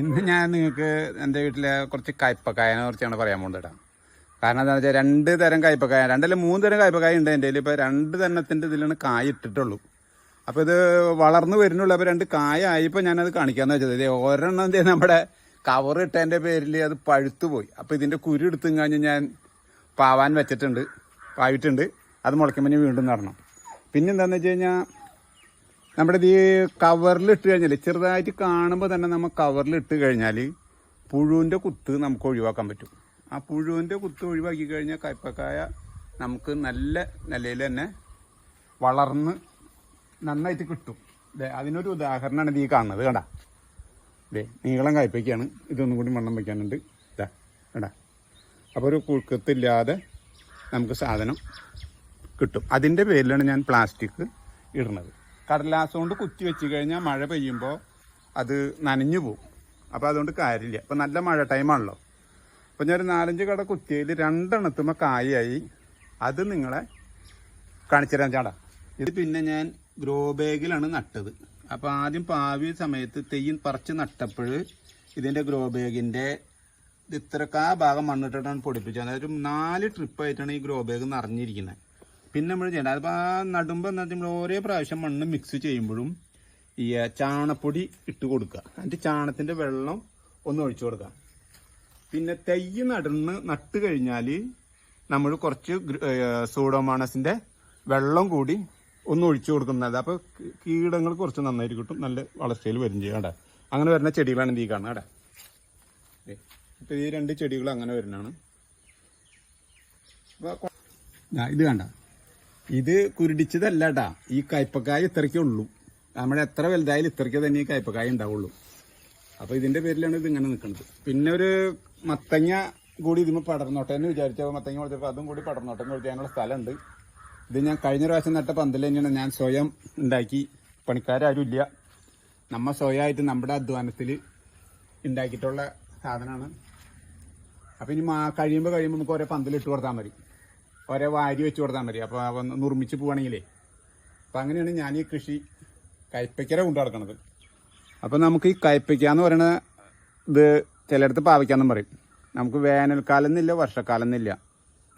ഇന്ന് ഞാൻ നിങ്ങൾക്ക് എന്റെ വീട്ടിലെ കുറച്ച് കയ്പക്കായനെ കുറിച്ചാണ് പറയാൻ പോകുന്നത് കാരണം എന്താണെന്ന് വെച്ചാൽ രണ്ട് തരം കയ്പക്കായ രണ്ടല്ല മൂന്ന് തരം കയ്പക്കായ ഉണ്ട് എന്റെ ഇപ്പോൾ രണ്ട് തരണത്തിന്റെ ഇതിലാണ് കായ ഇട്ടിട്ടുള്ളൂ. അപ്പോൾ ഇത് വളർന്നു വരുന്നുള്ളൂ. അപ്പോൾ രണ്ട് കായ ആയപ്പോൾ ഞാനത് കാണിക്കാമെന്ന് വെച്ചത്. ഇത് ഒരെണ്ണം എന്ത് നമ്മുടെ കവർ ഇട്ടതിന്റെ പേരിൽ അത് പഴുത്തു പോയി. അപ്പോൾ ഇതിന്റെ കുരു എടുത്തും കഴിഞ്ഞ് ഞാൻ പാവാൻ വെച്ചിട്ടുണ്ട് പായിട്ടുണ്ട് അത് മുളയ്ക്കുമ്പോൾ വീണ്ടും നടണം. പിന്നെന്താണെന്ന് വെച്ച് കഴിഞ്ഞാൽ നമ്മുടെ ഇത് ഈ കവറിൽ ഇട്ട് കഴിഞ്ഞാൽ ചെറുതായിട്ട് കാണുമ്പോൾ തന്നെ നമ്മൾ കവറിൽ ഇട്ട് കഴിഞ്ഞാൽ പുഴുവിന്റെ കുത്ത് നമുക്ക് ഒഴിവാക്കാൻ പറ്റും. ആ പുഴുവിന്റെ കുത്ത് ഒഴിവാക്കി കഴിഞ്ഞാൽ കയ്പക്കായ നമുക്ക് നല്ല നിലയിൽ തന്നെ വളർന്ന് നന്നായിട്ട് കിട്ടും. ദേ അതിനൊരു ഉദാഹരണമാണ് ഇത് ഈ കാണുന്നത്. കണ്ട? ദേ നീളം കയ്പയ്ക്കാണ് ഇതൊന്നും കൂടി മണ്ണം വയ്ക്കാനുണ്ട് ഇതാ കണ്ട? അപ്പോൾ ഒരു കുഴുക്കത്തില്ലാതെ നമുക്ക് സാധനം കിട്ടും. അതിന്റെ പേരിലാണ് ഞാൻ പ്ലാസ്റ്റിക് ഇടുന്നത്. കടലാസ് കൊണ്ട് കുത്തി വെച്ച് കഴിഞ്ഞാൽ മഴ പെയ്യുമ്പോൾ അത് നനഞ്ഞു പോകും അപ്പോൾ അതുകൊണ്ട് കാര്യമില്ല. അപ്പോൾ നല്ല മഴ ടൈമാണല്ലോ അപ്പോൾ ഞാൻ ഒരു നാലഞ്ച് കട കുത്തിയതിൽ രണ്ടെണ്ണത്തുമ്പോൾ കായായി അത് നിങ്ങളെ കാണിച്ചു തരാൻ ചാടാ ഇത് പിന്നെ ഞാൻ ഗ്രോ ബാഗിലാണ് നട്ടത്. അപ്പോൾ ആദ്യം പാവിയ സമയത്ത് തെയ്യം പറിച്ച് നട്ടപ്പോൾ ഇതിന്റെ ഗ്രോ ബാഗിന്റെ ഇത് ഇത്രക്ക് ഭാഗം മണ്ണിട്ടിട്ടാണ് പൊടിപ്പിച്ചത്. അതായത് നാല് ട്രിപ്പായിട്ടാണ് ഈ ഗ്രോ ബാഗ് നിറഞ്ഞിരിക്കുന്നത് പിന്നെ നമ്മൾ ചെയ്യേണ്ടത് അതിപ്പോൾ ആ നടുമ്പോൾ എന്താ നമ്മൾ ഓരോ പ്രാവശ്യം മണ്ണ് മിക്സ് ചെയ്യുമ്പോഴും ഈ ചാണപ്പൊടി ഇട്ട് കൊടുക്കുക എന്നിട്ട് ചാണത്തിന്റെ വെള്ളം ഒന്ന് ഒഴിച്ചു കൊടുക്കുക പിന്നെ തൈ നടന്ന് നട്ട് കഴിഞ്ഞാൽ നമ്മൾ കുറച്ച് സൂഡോമാണസിന്റെ വെള്ളം കൂടി ഒന്ന് ഒഴിച്ചു കൊടുക്കുന്നത്. അപ്പോൾ കീടങ്ങൾ കുറച്ച് നന്നായിട്ട് കിട്ടും. നല്ല വളർച്ചയിൽ വരും ചെയ്യും കേട്ടോ. അങ്ങനെ വരുന്ന ചെടികളാണ് ഈ കാണുന്നത് കേട്ടോ. ഇപ്പോൾ ഈ രണ്ട് ചെടികൾ അങ്ങനെ വരുന്നതാണ്. ഇത് കണ്ട? ഇത് കുരുടിച്ചതല്ലട്ടാ. ഈ കയ്പക്കായ ഇത്രയ്ക്കേ ഉള്ളൂ. നമ്മുടെ എത്ര വലുതായാലും ഇത്രയ്ക്ക് തന്നെ ഈ കയ്പക്കായ ഉണ്ടാവുള്ളൂ. അപ്പൊ ഇതിന്റെ പേരിലാണ് ഇത് ഇങ്ങനെ നിൽക്കുന്നത്. പിന്നെ ഒരു മത്തങ്ങ കൂടി ഇതിന് പടർന്നോട്ടെ എന്ന് വിചാരിച്ചപ്പോൾ മത്തങ്ങ കൊടുത്തപ്പോൾ അതും കൂടി പടർന്നോട്ടെ എന്ന് സ്ഥലമുണ്ട്. ഇത് ഞാൻ കഴിഞ്ഞ പ്രാവശ്യം നട്ട പന്തൽ തന്നെയാണ് ഞാൻ സ്വയം ഉണ്ടാക്കി. പണിക്കാരും ഇല്ല. നമ്മ സ്വയമായിട്ട് നമ്മുടെ അധ്വാനത്തിൽ ഉണ്ടാക്കിയിട്ടുള്ള സാധനമാണ്. അപ്പൊ ഇനി കഴിയുമ്പോൾ കഴിയുമ്പോൾ നമുക്ക് ഓരോ പന്തലിട്ട് കൊടുത്താൽ മതി. ഓരോ വാരി വെച്ച് കൊടുത്താൽ മതി. അപ്പോൾ അവ നിർമ്മിച്ച് പോവുകയാണെങ്കിലേ അപ്പം അങ്ങനെയാണ് ഞാൻ ഈ കൃഷി കയ്പ്പയ്ക്കര കൊണ്ടു നടക്കുന്നത് അപ്പം നമുക്ക് ഈ കയ്പ്പയ്ക്ക എന്ന് പറയുന്ന ഇത് ചിലയിടത്ത് പാവയ്ക്കാന്നും പറയും. നമുക്ക് വേനൽക്കാലം എന്നില്ല വർഷക്കാലം എന്നില്ല.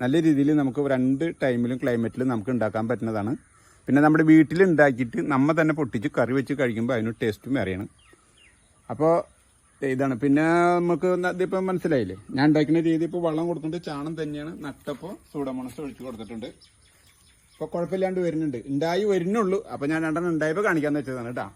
നല്ല രീതിയിൽ നമുക്ക് രണ്ട് ടൈമിലും ക്ലൈമറ്റിലും നമുക്ക് ഉണ്ടാക്കാൻ പറ്റുന്നതാണ്. പിന്നെ നമ്മുടെ വീട്ടിൽ ഉണ്ടാക്കിയിട്ട് നമ്മൾ തന്നെ പൊട്ടിച്ച് കറി വെച്ച് കഴിക്കുമ്പോൾ അതിന് ടേസ്റ്റും വേറെയാണ്. അപ്പോൾ ഇതാണ്. പിന്നെ നമുക്ക് ന- ഇതിപ്പം മനസ്സിലായില്ലേ? ഞാൻ ഉണ്ടാക്കുന്ന രീതി ഇപ്പോൾ വെള്ളം കൊടുത്തിട്ട് ചാണം തന്നെയാണ് നട്ടപ്പോൾ സൂഡമണസ് ഒഴിച്ചു കൊടുത്തിട്ടുണ്ട്. ഇപ്പോൾ കുഴപ്പമില്ലാണ്ട് വരുന്നുണ്ട്. ഉണ്ടായി വരുന്നുള്ളൂ. അപ്പോൾ ഞാൻ രണ്ടെണ്ണം ഉണ്ടായപ്പോൾ കാണിക്കാന്ന് വെച്ചതാണ് കേട്ടോ.